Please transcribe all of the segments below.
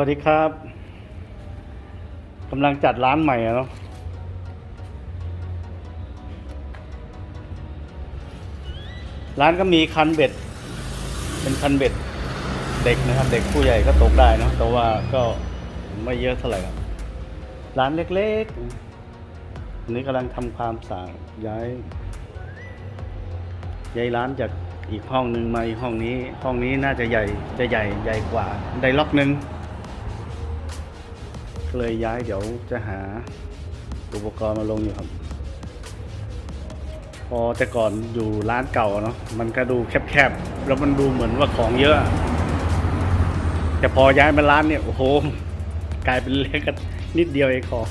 วัสดีครับกำลังจัดร้านใหม่เนาะร้านก็มีคันเบ็ด เป็นคันเบ็ดเด็กนะครับ เด็กผู้ใหญ่ก็ตกได้เนะแต่ว่าก็ไม่เยอะเท่าไหร่ครับร้านเล็กๆอันนี้กำลังทำความสะอาดย้ายย้ายร้านจากอีกห้องหนึ่งมาอีกห้องนี้ ห้องนี้น่าจะใหญ่จะใหญ่ใหญ่กว่า ได้ล็อกหนึ่ง เลยย้ายเดี๋ยวจะหาอุปกรณ์มาลงอยู่ครับ พอแต่ก่อนอยู่ร้านเก่าเนาะมันก็ดูแคบๆ แล้วมันดูเหมือนว่าของเยอะ แต่พอย้ายมาร้านเนี่ย โอ้โห กลายเป็นเล็กกันนิดเดียวเองของ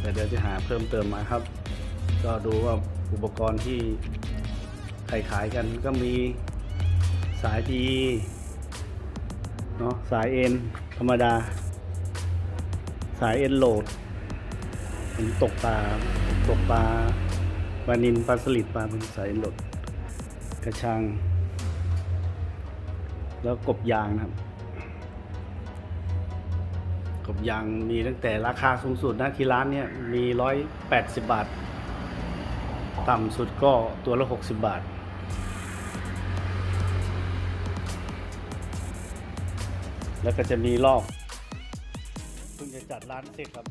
แต่เดี๋ยวจะหาเพิ่มเติมมาครับ ก็ดูว่าอุปกรณ์ที่ขายขายกันก็มีสายทีเนาะสายเอ็นธรรมดา สายเอ็นโหลดผมตกปลาตกปลาปลานินปลาสลิดปลาเป็นสายเอ็นโหลดกระชัง แล้วกบยางนะครับ กบยางมีตั้งแต่ราคาสูงสุดนะที่ร้านเนี่ยมีร้อยแปดสิบบาท ต่ำสุดก็ตัวละหกสิบบาทแล้วก็จะมีลอก เพิ่งจะจัดร้านเสร็จครับ